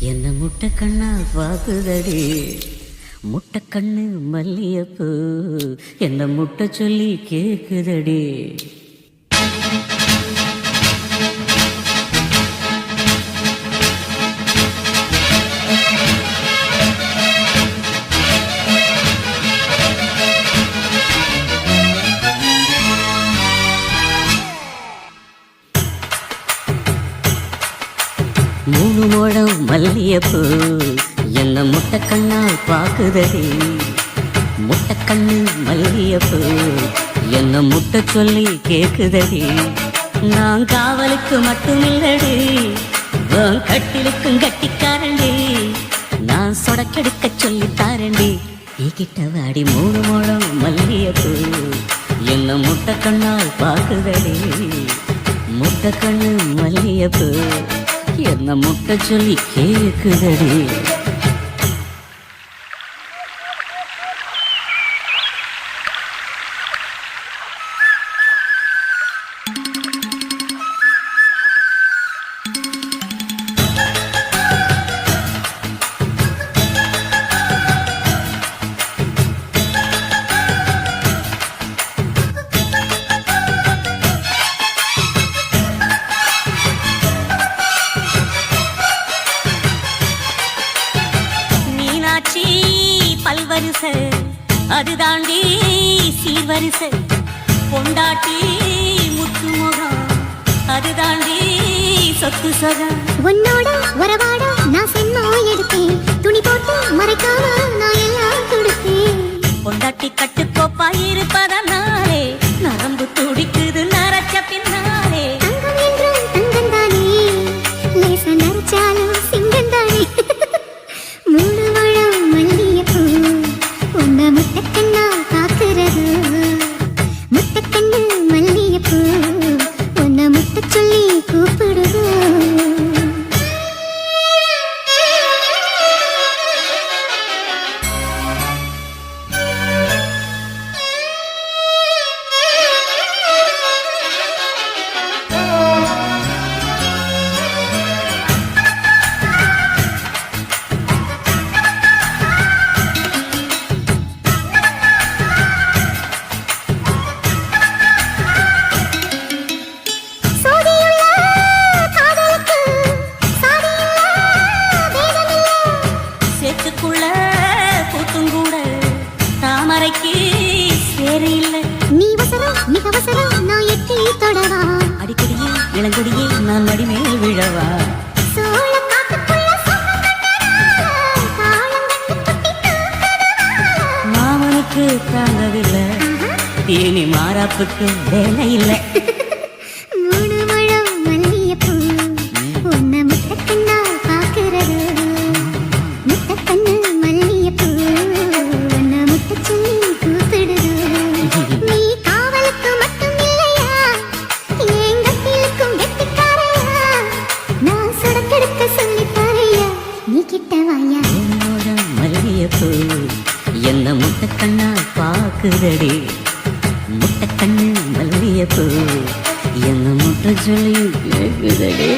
என்ன முட்டை கண்ணா பாக்குதடி முட்டை கண்ணு மல்லியப்பூ என்ன முட்டை சொல்லி கேக்குதடி? மூணு முழம் மல்லியப்பூ என்ன முட்டை கண்ணா பாக்குதடி முட்டை கண்ணு மல்லியப்பூ என்ன முட்டை சொல்லி கேக்குதடி. நான் காவலுக்கு மட்டுமில்லடி. கட்டிலுக்கும் கட்டிக்காரண்டி. நான் சொடக்கெடுக்க சொல்லி தாரண்டி. கிட்ட வாடி மூணு முழம் மல்லியப்பூ என்ன முட்டை கண்ணால் பாக்குதடி முட்டை கண்ணு மல்லியப்பூ என்ன முட்டை சொல்லி கேக்குதடி பல்வரிசை அதுதாண்டி சீர்வரிசை. பொண்டாட்டி முத்துமுகம் அதுதாண்டி சொத்து சகம். உன்னோட உறவாட இளங்கொடியே நான் மடிமேல் விழவா? மாமனுக்கு தாங்கவில்லை இனி மாறாப்புக்கு வேலை இல்லை. மல்லியப்பூ என்ன முட்டை கண்ணா பாக்குதடி முட்டை கண்ணு மல்லியப்பு என்ன முட்டை சொல்லி கேட்குதடி